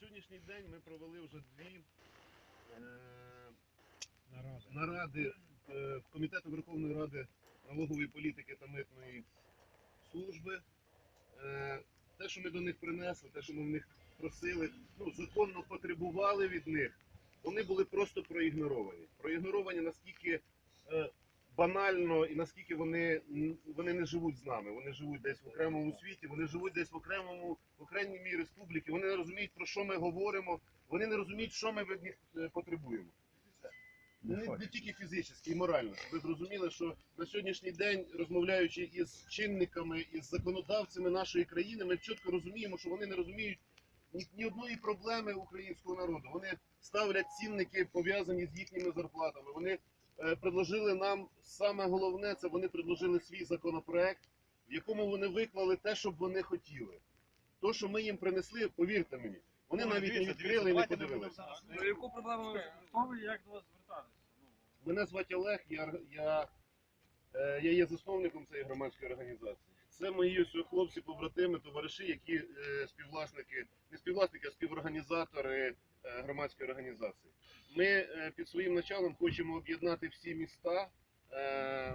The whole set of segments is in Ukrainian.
сьогоднішній день ми провели вже дві е, наради е, Комітету Верховної Ради налогової політики та митної служби. Е, те, що ми до них принесли, те, що ми в них просили, ну, законно потребували від них, вони були просто проігноровані. Проігноровані наскільки банально і наскільки вони, вони не живуть з нами. Вони живуть десь в окремому світі, вони живуть десь в окремому в окремій республіці. Вони не розуміють, про що ми говоримо, вони не розуміють, що ми від них е, потребуємо. Не, не тільки фізично, і морально. Щоб Ви зрозуміли, що на сьогоднішній день, розмовляючи із чинниками, із законодавцями нашої країни, ми чітко розуміємо, що вони не розуміють ні, ні одної проблеми українського народу. Вони ставлять цінники пов'язані з їхніми зарплатами. Вони предложили нам саме головне, це вони предложили свій законопроект, в якому вони виклали те, що б вони хотіли. То, що ми їм принесли, повірте мені, вони Ну, навіть не відкрили і не подивилися. Ну, яку проблему ви готові, як до вас звертатися? Ну, Мене звати Олег, я, я, е, я є засновником цієї громадської організації. Це мої ось хлопці, побратими, товариші, які е, співвласники, не співвласники, а співорганізатори е, громадської організації. Ми е, під своїм началом хочемо об'єднати всі міста. Е,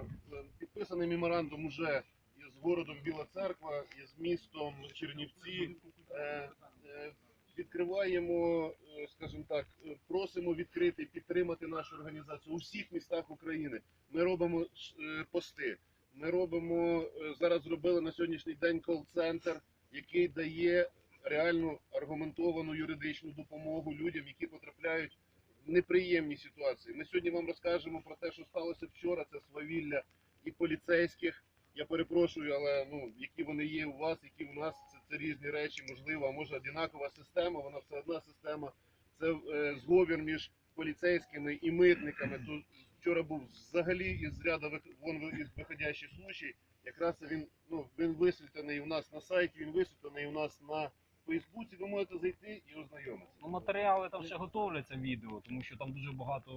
підписаний меморандум уже із городом Біла Церква, із містом Чернівці. Е, е, відкриваємо, е, скажімо так, е, просимо відкрити, підтримати нашу організацію у всіх містах України. Ми робимо е, пости. Ми робимо е, зараз. Зробили на сьогоднішній день кол-центр, який дає реальну аргументовану юридичну допомогу людям, які потрапляють в неприємні ситуації. Ми сьогодні вам розкажемо про те, що сталося вчора. Це свавілля і поліцейських. Я перепрошую, але ну які вони є у вас, які у нас це, це різні речі, можливо, а може одинакова система, вона все одна система. Це е, зговір між поліцейськими і митниками. Тут вчора був взагалі із ряду вон із виходящий случай. Якраз він ну він висвітлений у нас на сайті, він висвітлений у нас на Фейсбуці. Ви можете зайти і ознайомитися. Ну, матеріали там ще готовляться відео, тому що там дуже багато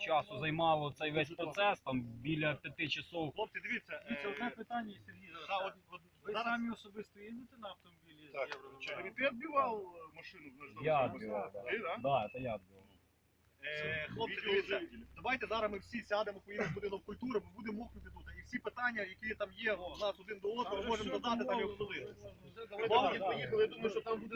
часу займало цей весь процес, там біля п'яти часов. Хлопці, дивіться, Дивіться, одне е, питання, Сергій да, зараз. от- от Ви зараз- самі особисто їздите на автомобілі з євро? Чарли, ти відбивав е, машину в ножному Я сумку? відбивав, да. Ти, да? Да, це я відбивав. Е, Хлопці, дивіться, давайте зараз ми всі сядемо, поїдемо в будинок культури, ми будемо мокнути тут. Всі питання, які там є у нас один до одного, ми можемо задати там і обсудити. Давайте поїхали. Я думаю, що там буде